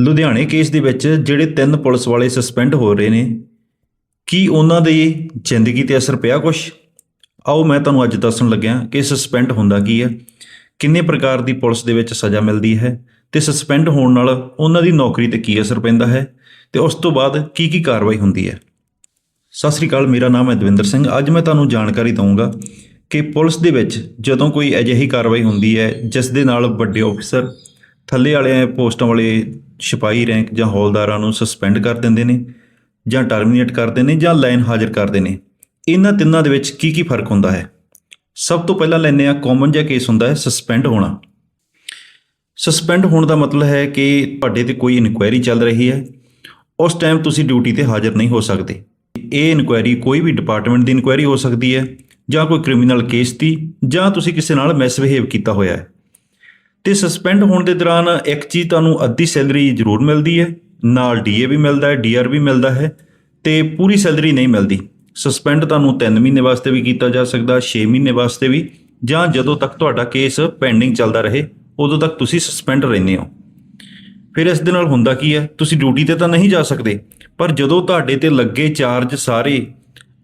ਲੁਧਿਆਣੇ ਕੇਸ ਦੇ ਵਿੱਚ ਜਿਹੜੇ ਤਿੰਨ ਪੁਲਿਸ ਵਾਲੇ ਸਸਪੈਂਡ ਹੋ ਰਹੇ ਨੇ, ਕੀ ਉਹਨਾਂ ਦੇ ਜ਼ਿੰਦਗੀ ਤੇ ਅਸਰ ਪਿਆ ਕੁਛ? ਆਓ ਮੈਂ ਤੁਹਾਨੂੰ ਅੱਜ ਦੱਸਣ ਲੱਗਿਆ ਕਿ ਸਸਪੈਂਡ ਹੁੰਦਾ ਕੀ ਹੈ, ਕਿੰਨੇ ਪ੍ਰਕਾਰ ਦੀ ਪੁਲਿਸ ਦੇ ਵਿੱਚ ਸਜ਼ਾ ਮਿਲਦੀ ਹੈ ਤੇ ਸਸਪੈਂਡ ਹੋਣ ਨਾਲ ਉਹਨਾਂ ਦੀ ਨੌਕਰੀ ਤੇ ਕੀ ਅਸਰ ਪੈਂਦਾ ਹੈ ਤੇ ਉਸ ਤੋਂ ਬਾਅਦ ਕੀ ਕੀ ਕਾਰਵਾਈ ਹੁੰਦੀ ਹੈ? ਸਤਿ ਸ੍ਰੀ ਅਕਾਲ, ਮੇਰਾ ਨਾਮ ਹੈ ਦਵਿੰਦਰ ਸਿੰਘ। ਅੱਜ ਮੈਂ ਤੁਹਾਨੂੰ ਜਾਣਕਾਰੀ ਦਊਂਗਾ ਕਿ ਪੁਲਿਸ ਦੇ ਵਿੱਚ ਜਦੋਂ ਕੋਈ ਅਜਿਹੀ ਕਾਰਵਾਈ ਹੁੰਦੀ ਹੈ, ਜਿਸ ਦੇ ਨਾਲ ਵੱਡੇ ਅਫਸਰ ਥੱਲੇ ਵਾਲੇ ਪੋਸਟਾਂ ਵਾਲੇ ਸਿਪਾਹੀ ਰੈਂਕ ਜਾਂ ਹੌਲਦਾਰਾਂ ਨੂੰ ਸਸਪੈਂਡ ਕਰ ਦਿੰਦੇ ਨੇ ਜਾਂ ਟਰਮੀਨੇਟ ਕਰਦੇ ਨੇ ਜਾਂ ਲਾਈਨ ਹਾਜ਼ਰ ਕਰਦੇ ਨੇ। ਇਹਨਾਂ ਤਿੰਨਾਂ ਦੇ ਵਿੱਚ ਕੀ ਕੀ ਫ਼ਰਕ ਹੁੰਦਾ ਹੈ? ਸਭ ਤੋਂ ਪਹਿਲਾਂ ਲੈਂਦੇ ਆ ਕਾਮਨ ਜਿਹਾ ਕੇਸ ਹੁੰਦਾ ਹੈ ਸਸਪੈਂਡ ਹੋਣਾ। ਸਸਪੈਂਡ ਹੋਣ ਦਾ ਮਤਲਬ ਹੈ ਕਿ ਤੁਹਾਡੇ ਤੇ ਕੋਈ ਇਨਕੁਆਇਰੀ ਚੱਲ ਰਹੀ ਹੈ। ਉਸ ਟਾਈਮ ਤੁਸੀਂ ਡਿਊਟੀ ਤੇ ਹਾਜ਼ਰ ਨਹੀਂ ਹੋ ਸਕਦੇ। ਇਹ ਇਨਕੁਆਇਰੀ ਕੋਈ ਵੀ ਡਿਪਾਰਟਮੈਂਟ ਦੀ ਇਨਕੁਆਇਰੀ ਹੋ ਸਕਦੀ ਹੈ ਜਾਂ ਕੋਈ ਕ੍ਰਿਮੀਨਲ ਕੇਸ ਦੀ ਜਾਂ ਤੁਸੀਂ ਕਿਸੇ ਨਾਲ ਮਿਸਬਿਹੇਵ ਕੀਤਾ ਹੋਇਆ ਹੈ। ਤੇ ਸਸਪੈਂਡ ਹੋਣ ਦੇ ਦੌਰਾਨ ਇੱਕ ਚੀਜ਼ ਤੁਹਾਨੂੰ ਅੱਧੀ ਸੈਲਰੀ ਜ਼ਰੂਰ ਮਿਲਦੀ ਹੈ, ਨਾਲ ਡੀਏ ਵੀ ਮਿਲਦਾ ਹੈ ਡੀਆਰ ਵੀ ਮਿਲਦਾ ਹੈ ਤੇ ਪੂਰੀ ਸੈਲਰੀ ਨਹੀਂ ਮਿਲਦੀ। ਸਸਪੈਂਡ ਤੁਹਾਨੂੰ 3 ਮਹੀਨੇ ਵਾਸਤੇ ਵੀ ਕੀਤਾ ਜਾ ਸਕਦਾ 6 ਮਹੀਨੇ ਵਾਸਤੇ ਵੀ, ਜਾਂ ਜਦੋਂ ਤੱਕ ਤੁਹਾਡਾ ਕੇਸ ਪੈਂਡਿੰਗ ਚੱਲਦਾ ਰਹੇ, ਉਦੋਂ ਤੱਕ ਤੁਸੀਂ ਸਸਪੈਂਡ ਰਹਿੰਦੇ ਹੋ। ਫਿਰ ਇਸ ਦੇ ਨਾਲ ਹੁੰਦਾ ਕੀ ਹੈ, ਤੁਸੀਂ ਡਿਊਟੀ ਤੇ ਤਾਂ ਨਹੀਂ ਜਾ ਸਕਦੇ, ਪਰ ਜਦੋਂ ਤੁਹਾਡੇ ਤੇ ਲੱਗੇ ਚਾਰਜ ਸਾਰੇ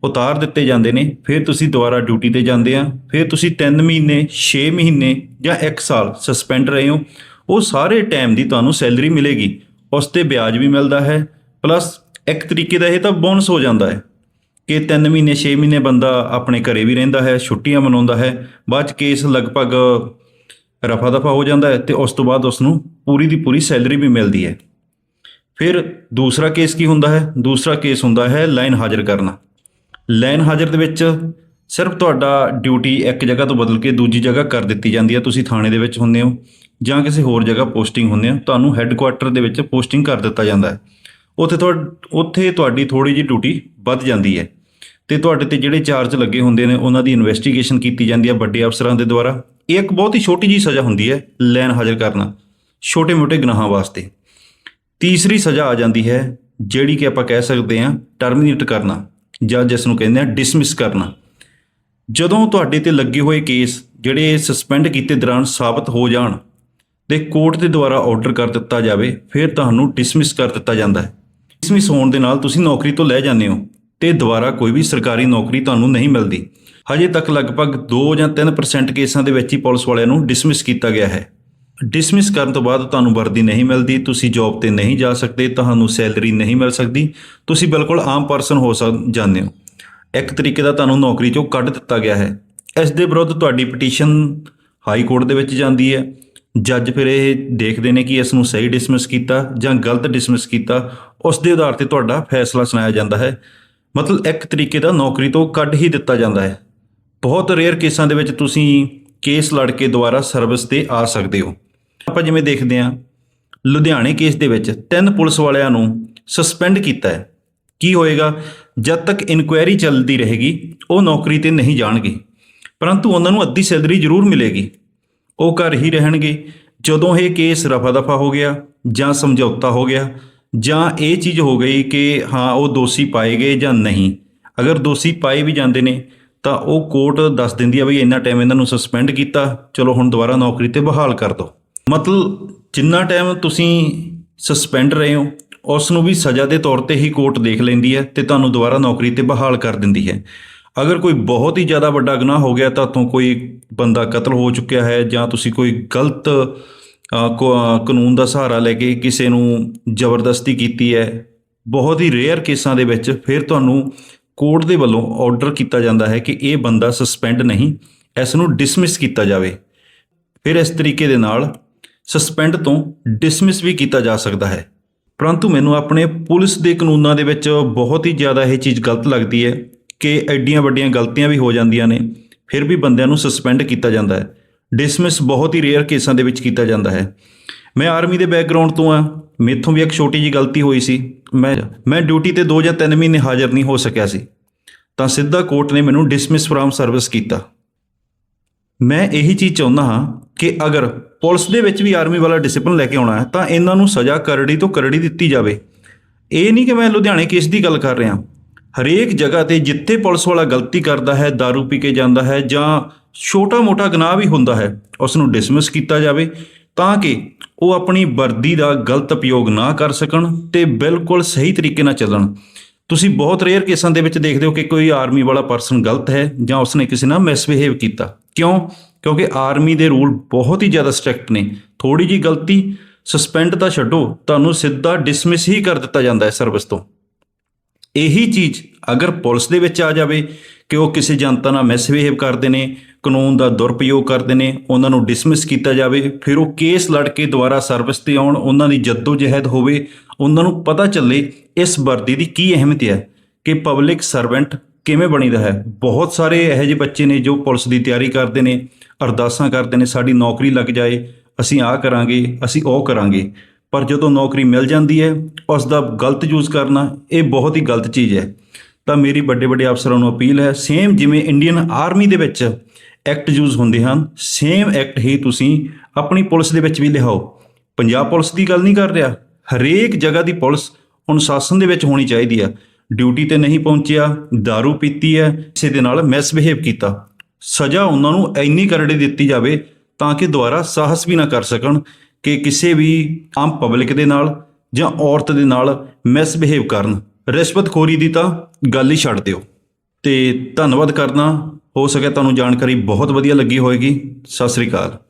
ਉਤਾਰ ਦਿੱਤੇ ਜਾਂਦੇ ਨੇ, ਫਿਰ ਤੁਸੀਂ ਦੁਬਾਰਾ ਡਿਊਟੀ ਤੇ ਜਾਂਦੇ ਆ, ਫਿਰ ਤੁਸੀਂ 3 ਮਹੀਨੇ 6 ਮਹੀਨੇ ਜਾਂ 1 ਸਾਲ ਸਸਪੈਂਡ ਰਹੇ ਹੋ, ਉਹ ਸਾਰੇ ਟਾਈਮ ਦੀ ਤੁਹਾਨੂੰ ਸੈਲਰੀ ਮਿਲੇਗੀ, ਉਸ ਤੇ ਵਿਆਜ ਵੀ ਮਿਲਦਾ ਹੈ ਪਲੱਸ ਇੱਕ ਤਰੀਕੇ ਦਾ ਇਹ ਤਾਂ ਬੋਨਸ ਹੋ ਜਾਂਦਾ ਹੈ ਕਿ 3 ਮਹੀਨੇ 6 ਮਹੀਨੇ ਬੰਦਾ ਆਪਣੇ ਘਰੇ ਵੀ ਰਹਿੰਦਾ ਹੈ, ਛੁੱਟੀਆਂ ਮਨਾਉਂਦਾ ਹੈ, ਬਾਅਦ ਚ ਕੇਸ ਲਗਭਗ ਰਫਾ ਦਫਾ ਹੋ ਜਾਂਦਾ ਹੈ ਤੇ ਉਸ ਤੋਂ ਬਾਅਦ ਉਸ ਨੂੰ ਪੂਰੀ ਦੀ ਪੂਰੀ ਸੈਲਰੀ ਵੀ ਮਿਲਦੀ ਹੈ। ਫਿਰ ਦੂਸਰਾ ਕੇਸ ਕੀ ਹੁੰਦਾ ਹੈ? ਦੂਸਰਾ ਕੇਸ ਹੁੰਦਾ ਹੈ ਲਾਈਨ ਹਾਜ਼ਰ ਕਰਨਾ। ਲਾਈਨ ਹਾਜ਼ਰ ਦੇ ਵਿੱਚ ਸਿਰਫ ਤੁਹਾਡਾ ਡਿਊਟੀ ਇੱਕ ਜਗ੍ਹਾ ਤੋਂ ਬਦਲ ਕੇ ਦੂਜੀ ਜਗ੍ਹਾ ਕਰ ਦਿੱਤੀ ਜਾਂਦੀ ਹੈ। ਤੁਸੀਂ ਥਾਣੇ ਦੇ ਵਿੱਚ ਹੁੰਦੇ ਹੋ ਜਾਂ ਕਿਸੇ ਹੋਰ ਜਗ੍ਹਾ ਪੋਸਟਿੰਗ ਹੁੰਦੇ ਹੋ। ਤੁਹਾਨੂੰ ਹੈੱਡਕੁਆਟਰ ਦੇ ਵਿੱਚ ਪੋਸਟਿੰਗ ਕਰ ਦਿੱਤਾ ਜਾਂਦਾ ਹੈ। ਉੱਥੇ ਤੁਹਾ ਉੱਥੇ ਤੁਹਾਡੀ ਥੋੜੀ ਜਿਹੀ ਡਿਊਟੀ ਵੱਧ ਜਾਂਦੀ ਹੈ। ਤੇ ਤੁਹਾਡੇ ਤੇ ਜਿਹੜੇ ਚਾਰਜ ਲੱਗੇ ਹੁੰਦੇ ਨੇ, ਉਹਨਾਂ ਦੀ ਇਨਵੈਸਟੀਗੇਸ਼ਨ ਕੀਤੀ ਜਾਂਦੀ ਹੈ ਵੱਡੇ ਅਫਸਰਾਂ ਦੇ ਦੁਆਰਾ। ਇਹ ਇੱਕ ਬਹੁਤ ਹੀ ਛੋਟੀ ਜੀ ਸਜ਼ਾ ਹੁੰਦੀ ਹੈ ਲਾਈਨ ਹਾਜ਼ਰ ਕਰਨਾ, ਛੋਟੇ-ਮੋਟੇ ਗੁਨਾਹਾਂ ਵਾਸਤੇ। ਤੀਸਰੀ ਸਜ਼ਾ ਆ ਜਾਂਦੀ ਹੈ, ਜਿਹੜੀ ਕਿ ਆਪਾਂ ਕਹਿ ਸਕਦੇ ਹਾਂ ਟਰਮੀਨੇਟ ਕਰਨਾ। ਜਾਂ ਜਿਸ ਨੂੰ ਕਹਿੰਦੇ ਆ ਡਿਸਮਿਸ ਕਰਨਾ। ਜਦੋਂ ਤੁਹਾਡੇ ਤੇ ਲੱਗੇ ਹੋਏ ਕੇਸ ਜਿਹੜੇ ਸਸਪੈਂਡ ਕੀਤੇ ਦੌਰਾਨ ਸਾਬਤ ਹੋ ਜਾਣ ਤੇ ਕੋਰਟ ਦੇ ਦੁਆਰਾ ਆਰਡਰ ਕਰ ਦਿੱਤਾ ਜਾਵੇ, ਫਿਰ ਤੁਹਾਨੂੰ ਡਿਸਮਿਸ ਕਰ ਦਿੱਤਾ ਜਾਂਦਾ ਹੈ। ਡਿਸਮਿਸ ਹੋਣ ਦੇ ਨਾਲ ਤੁਸੀਂ ਨੌਕਰੀ ਤੋਂ ਲੈ ਜਾਂਦੇ ਹੋ ਤੇ ਦੁਬਾਰਾ ਕੋਈ ਵੀ ਸਰਕਾਰੀ ਨੌਕਰੀ ਤੁਹਾਨੂੰ ਨਹੀਂ ਮਿਲਦੀ। ਹਜੇ ਤੱਕ ਲਗਭਗ 2 ਜਾਂ 3% ਕੇਸਾਂ ਦੇ ਵਿੱਚ ਹੀ ਪੁਲਿਸ ਵਾਲਿਆਂ ਨੂੰ ਡਿਸਮਿਸ ਕੀਤਾ ਗਿਆ ਹੈ। ਡਿਸਮਿਸ ਕਰਨ ਤੋਂ ਬਾਅਦ ਤੁਹਾਨੂੰ ਵਰਦੀ ਨਹੀਂ ਮਿਲਦੀ, ਤੁਸੀਂ ਜੌਬ ਤੇ ਨਹੀਂ ਜਾ ਸਕਦੇ, ਤੁਹਾਨੂੰ ਸੈਲਰੀ ਨਹੀਂ ਮਿਲ ਸਕਦੀ, ਤੁਸੀਂ ਬਿਲਕੁਲ ਆਮ ਪਰਸਨ ਹੋ ਸਕ, ਜਾਂਦੇ ਹੋ। ਇੱਕ ਤਰੀਕੇ ਦਾ ਤੁਹਾਨੂੰ ਨੌਕਰੀ ਚੋਂ ਕੱਢ ਦਿੱਤਾ ਗਿਆ ਹੈ। ਇਸ ਦੇ ਵਿਰੁੱਧ ਤੁਹਾਡੀ ਪਟੀਸ਼ਨ ਹਾਈ ਕੋਰਟ ਦੇ ਵਿੱਚ ਜਾਂਦੀ ਹੈ। ਜੱਜ ਫਿਰ ਇਹ ਦੇਖਦੇ ਨੇ ਕਿ ਇਸ ਨੂੰ ਸਹੀ ਡਿਸਮਿਸ ਕੀਤਾ ਜਾਂ ਗਲਤ ਡਿਸਮਿਸ ਕੀਤਾ, ਉਸ ਦੇ ਆਧਾਰ ਤੇ ਤੁਹਾਡਾ ਫੈਸਲਾ ਸੁਣਾਇਆ ਜਾਂਦਾ ਹੈ। ਮਤਲਬ ਇੱਕ ਤਰੀਕੇ ਦਾ ਨੌਕਰੀ ਤੋਂ ਕੱਢ ਹੀ ਦਿੱਤਾ ਜਾਂਦਾ ਹੈ। ਬਹੁਤ ਰੇਅਰ ਕੇਸਾਂ ਦੇ ਵਿੱਚ ਤੁਸੀਂ ਕੇਸ ਲੜ ਕੇ ਦੁਬਾਰਾ ਸਰਵਿਸ ਤੇ ਆ ਸਕਦੇ ਹੋ। ਆਪਾਂ ਜਿਵੇਂ ਦੇਖਦੇ ਹਾਂ, ਲੁਧਿਆਣੇ ਕੇਸ ਦੇ ਵਿੱਚ ਤਿੰਨ ਪੁਲਿਸ ਵਾਲਿਆਂ ਨੂੰ ਸਸਪੈਂਡ ਕੀਤਾ ਹੈ। ਕੀ ਹੋਏਗਾ? ਜਦ ਤੱਕ ਇਨਕੁਆਇਰੀ ਚੱਲਦੀ ਰਹੇਗੀ, ਉਹ ਨੌਕਰੀ ਤੇ ਨਹੀਂ ਜਾਣਗੇ। ਪਰੰਤੂ ਉਹਨਾਂ ਨੂੰ ਅੱਧੀ ਸੈਲਰੀ ਜ਼ਰੂਰ ਮਿਲੇਗੀ। ਉਹ ਘਰ ਹੀ ਰਹਿਣਗੇ। ਜਦੋਂ ਇਹ ਕੇਸ ਰਫਾ ਦਫਾ ਹੋ ਗਿਆ ਜਾਂ ਸਮਝੌਤਾ ਹੋ ਗਿਆ ਜਾਂ ਇਹ ਚੀਜ਼ ਹੋ ਗਈ ਕਿ ਹਾਂ, ਉਹ ਦੋਸ਼ੀ ਪਾਏ ਗਏ ਜਾਂ ਨਹੀਂ। ਅਗਰ ਦੋਸ਼ੀ ਪਾਏ ਵੀ ਜਾਂਦੇ ਨੇ, ਤਾਂ ਉਹ ਕੋਰਟ ਦੱਸ ਦਿੰਦੀ ਆ ਵੀ ਇੰਨਾ ਟਾਈਮ ਇਹਨਾਂ ਨੂੰ ਸਸਪੈਂਡ ਕੀਤਾ, ਚਲੋ ਹੁਣ ਦੁਬਾਰਾ ਨੌਕਰੀ ਤੇ ਬਹਾਲ ਕਰ ਦਿਓ ਮਤਲਬ ਜਿੰਨਾ ਟਾਈਮ ਤੁਸੀਂ ਸਸਪੈਂਡ ਰਹੇ ਹੋ ਉਸ ਨੂੰ ਵੀ ਸਜ਼ਾ ਦੇ ਤੌਰ ਤੇ ਹੀ ਕੋਰਟ ਦੇਖ ਲੈਂਦੀ ਹੈ ਤੇ ਤੁਹਾਨੂੰ ਦੁਬਾਰਾ ਨੌਕਰੀ ਤੇ ਬਹਾਲ ਕਰ ਦਿੰਦੀ ਹੈ। ਅਗਰ ਕੋਈ ਬਹੁਤ ਹੀ ਜ਼ਿਆਦਾ ਵੱਡਾ ਗੁਨਾਹ ਹੋ ਗਿਆ ਤਾਂ ਤੋਂ ਕੋਈ ਬੰਦਾ ਕਤਲ ਹੋ ਚੁੱਕਿਆ ਹੈ ਜਾਂ ਤੁਸੀਂ ਕੋਈ ਗਲਤ ਕਾਨੂੰਨ ਦਾ ਸਹਾਰਾ ਲੈ ਕੇ ਕਿਸੇ ਨੂੰ ਜ਼ਬਰਦਸਤੀ ਕੀਤੀ ਹੈ, ਬਹੁਤ ਹੀ ਰੇਅਰ ਕੇਸਾਂ ਦੇ ਵਿੱਚ ਫਿਰ ਤੁਹਾਨੂੰ ਕੋਰਟ ਦੇ ਵੱਲੋਂ ਆਰਡਰ ਕੀਤਾ ਜਾਂਦਾ ਹੈ ਕਿ ਇਹ ਬੰਦਾ ਸਸਪੈਂਡ ਨਹੀਂ ਇਸ ਨੂੰ ਡਿਸਮਿਸ ਕੀਤਾ ਜਾਵੇ। ਫਿਰ ਇਸ ਤਰੀਕੇ ਦੇ ਨਾਲ ਸਸਪੈਂਡ ਤੋਂ ਡਿਸਮਿਸ ਵੀ ਕੀਤਾ ਜਾ ਸਕਦਾ ਹੈ। ਪਰੰਤੂ ਮੈਨੂੰ ਆਪਣੇ ਪੁਲਿਸ ਦੇ ਕਾਨੂੰਨਾਂ ਦੇ ਵਿੱਚ ਬਹੁਤ ਹੀ ਜ਼ਿਆਦਾ ਇਹ ਚੀਜ਼ ਗਲਤ ਲੱਗਦੀ ਹੈ ਕਿ ਐਡੀਆਂ ਵੱਡੀਆਂ ਗਲਤੀਆਂ ਵੀ ਹੋ ਜਾਂਦੀਆਂ ਨੇ, ਫਿਰ ਵੀ ਬੰਦਿਆਂ ਨੂੰ ਸਸਪੈਂਡ ਕੀਤਾ ਜਾਂਦਾ ਹੈ। ਡਿਸਮਿਸ ਬਹੁਤ ਹੀ ਰੇਅਰ ਕੇਸਾਂ ਦੇ ਵਿੱਚ ਕੀਤਾ ਜਾਂਦਾ ਹੈ। ਮੈਂ ਆਰਮੀ ਦੇ ਬੈਕਗ੍ਰਾਉਂਡ ਤੋਂ ਆ ਮੇਥੋਂ ਵੀ ਇੱਕ ਛੋਟੀ ਜੀ ਗਲਤੀ ਹੋਈ ਸੀ। ਮੈਂ ਮੈਂ ਡਿਊਟੀ ਤੇ 2 ਜਾਂ 3 ਮਹੀਨੇ ਹਾਜ਼ਰ ਨਹੀਂ ਹੋ ਸਕਿਆ ਸੀ। ਤਾਂ ਸਿੱਧਾ ਕੋਰਟ ਨੇ ਮੈਨੂੰ ਡਿਸਮਿਸ ਫਰਮ ਸਰਵਿਸ ਕੀਤਾ। ਮੈਂ ਇਹੀ ਚੀਜ਼ ਚਾਹੁੰਦਾ ਹਾਂ ਕਿ ਅਗਰ ਪੁਲਿਸ ਦੇ ਵਿੱਚ ਵੀ ਆਰਮੀ ਵਾਲਾ ਡਿਸਪਲਿਨ ਲੈ ਕੇ ਆਉਣਾ ਹੈ, ਤਾਂ ਇਹਨਾਂ ਨੂੰ ਸਜ਼ਾ ਕਰੜੀ ਤੋਂ ਕਰੜੀ ਦਿੱਤੀ ਜਾਵੇ। ਇਹ ਨਹੀਂ ਕਿ ਮੈਂ ਲੁਧਿਆਣੇ ਕੇਸ ਦੀ ਗੱਲ ਕਰ ਰਿਹਾ। ਹਰੇਕ ਜਗ੍ਹਾ ਤੇ ਜਿੱਥੇ ਪੁਲਿਸ ਵਾਲਾ ਗਲਤੀ ਕਰਦਾ ਹੈ दारू ਪੀ ਕੇ ਜਾਂਦਾ ਹੈ ਜਾਂ ਛੋਟਾ-ਮੋਟਾ ਗੁਨਾਹ ਵੀ ਹੁੰਦਾ ਹੈ, ਉਸ ਨੂੰ ਡਿਸਮਿਸ ਕੀਤਾ ਜਾਵੇ ਤਾਂ ਕਿ ਉਹ ਆਪਣੀ ਵਰਦੀ ਦਾ ਗਲਤ ਉਪਯੋਗ ਨਾ ਕਰ ਸਕਣ ਤੇ ਬਿਲਕੁਲ ਸਹੀ ਤਰੀਕੇ ਨਾਲ ਚੱਲਣ। ਤੁਸੀਂ ਬਹੁਤ ਰੇਅਰ ਕੇਸਾਂ ਦੇ ਵਿੱਚ ਦੇਖਦੇ ਹੋ ਕਿ ਕੋਈ ਆਰਮੀ ਵਾਲਾ ਪਰਸਨ ਗਲਤ ਹੈ ਜਾਂ ਉਸਨੇ ਕਿਸੇ ਨਾਲ ਮਿਸਬਿਹੇਵ ਕੀਤਾ। ਕਿਉਂ? ਕਿਉਂਕਿ ਆਰਮੀ ਦੇ ਰੂਲ ਬਹੁਤ ਹੀ ਜ਼ਿਆਦਾ ਸਟ੍ਰਿਕਟ ਨੇ। ਥੋੜੀ ਜੀ ਗਲਤੀ ਸਸਪੈਂਡ ਤਾਂ ਛੱਡੋ, ਤੁਹਾਨੂੰ ਸਿੱਧਾ ਡਿਸਮਿਸ ਹੀ ਕਰ ਦਿੱਤਾ ਜਾਂਦਾ ਹੈ ਸਰਵਿਸ ਤੋਂ। ਇਹੀ ਚੀਜ਼ ਅਗਰ ਪੁਲਿਸ ਦੇ ਵਿੱਚ ਆ ਜਾਵੇ ਕਿ ਉਹ ਕਿਸੇ ਜਨਤਾ ਨਾਲ ਮਿਸਬਿਹੇਵ ਕਰਦੇ ਨੇ, ਕਾਨੂੰਨ ਦਾ ਦੁਰਪਯੋਗ ਕਰਦੇ ਨੇ, ਉਹਨਾਂ ਨੂੰ ਡਿਸਮਿਸ ਕੀਤਾ ਜਾਵੇ, ਫਿਰ ਉਹ ਕੇਸ ਲੜ ਕੇ ਦੁਬਾਰਾ ਸਰਵਿਸ ਤੇ ਆਉਣ, ਉਹਨਾਂ ਦੀ ਜਹਿਦ ਹੋਵੇ, ਉਹਨਾਂ ਨੂੰ ਪਤਾ ਚੱਲੇ ਇਸ ਵਰਦੀ ਦੀ ਕੀ ਅਹਿਮੀਅਤ ਹੈ ਕਿ ਪਬਲਿਕ ਸਰਵੈਂਟ ਕਿਵੇਂ ਬਣੀਦਾ ਹੈ? ਬਹੁਤ ਸਾਰੇ ਇਹੋ ਜਿਹੇ ਬੱਚੇ ਨੇ ਜੋ ਪੁਲਿਸ ਦੀ ਤਿਆਰੀ ਕਰਦੇ ਨੇ, ਅਰਦਾਸਾਂ ਕਰਦੇ ਨੇ, ਸਾਡੀ ਨੌਕਰੀ ਲੱਗ ਜਾਏ, ਅਸੀਂ ਆਹ ਕਰਾਂਗੇ, ਅਸੀਂ ਉਹ ਕਰਾਂਗੇ। ਪਰ ਜਦੋਂ ਨੌਕਰੀ ਮਿਲ ਜਾਂਦੀ ਹੈ, ਉਸ ਦਾ ਗਲਤ ਯੂਜ਼ ਕਰਨਾ, ਇਹ ਬਹੁਤ ਹੀ ਗਲਤ ਚੀਜ਼ ਹੈ। ਤਾਂ ਮੇਰੀ ਵੱਡੇ ਵੱਡੇ ਅਫਸਰਾਂ ਨੂੰ ਅਪੀਲ ਹੈ ਸੇਮ ਜਿਵੇਂ ਇੰਡੀਅਨ ਆਰਮੀ ਦੇ ਵਿੱਚ ਐਕਟ ਯੂਜ਼ ਹੁੰਦੇ ਹਨ ਸੇਮ ਐਕਟ ਹੀ ਤੁਸੀਂ ਆਪਣੀ ਪੁਲਿਸ ਦੇ ਵਿੱਚ ਵੀ ਲਿਆਓ। ਪੰਜਾਬ ਪੁਲਿਸ ਦੀ ਗੱਲ ਨਹੀਂ ਕਰ ਰਿਹਾ। ਹਰੇਕ ਜਗ੍ਹਾ ਦੀ ਪੁਲਿਸ ਅਨੁਸ਼ਾਸਨ ਦੇ ਵਿੱਚ ਹੋਣੀ ਚਾਹੀਦੀ ਆ ਡਿਊਟੀ ਤੇ ਨਹੀਂ ਪਹੁੰਚਿਆ, दारू ਪੀਤੀ ਹੈ, ਕਿਸੇ ਦੇ ਨਾਲ ਮਿਸਬਿਹੇਵ ਕੀਤਾ। ਸਜ਼ਾ ਉਹਨਾਂ ਨੂੰ ਇੰਨੀ ਕਰੜੀ ਦਿੱਤੀ ਜਾਵੇ ਤਾਂ ਕਿ ਦੁਬਾਰਾ ਸਾਹਸ ਵੀ ਨਾ ਕਰ ਸਕਣ ਕਿ ਕਿਸੇ ਵੀ ਆਮ ਪਬਲਿਕ ਦੇ ਨਾਲ ਜਾਂ ਔਰਤ ਦੇ ਨਾਲ ਮਿਸਬਿਹੇਵ ਕਰਨ। ਰਿਸ਼ਵਤਖੋਰੀ ਦੀ ਤਾਂ ਗੱਲ ਹੀ ਛੱਡ ਦਿਓ। ਤੇ ਧੰਨਵਾਦ ਕਰਨਾ ਹੋ ਸਕਿਆ ਤੁਹਾਨੂੰ ਜਾਣਕਾਰੀ ਬਹੁਤ ਵਧੀਆ ਲੱਗੀ ਹੋਵੇਗੀ। ਸਤਿ ਸ੍ਰੀ ਅਕਾਲ।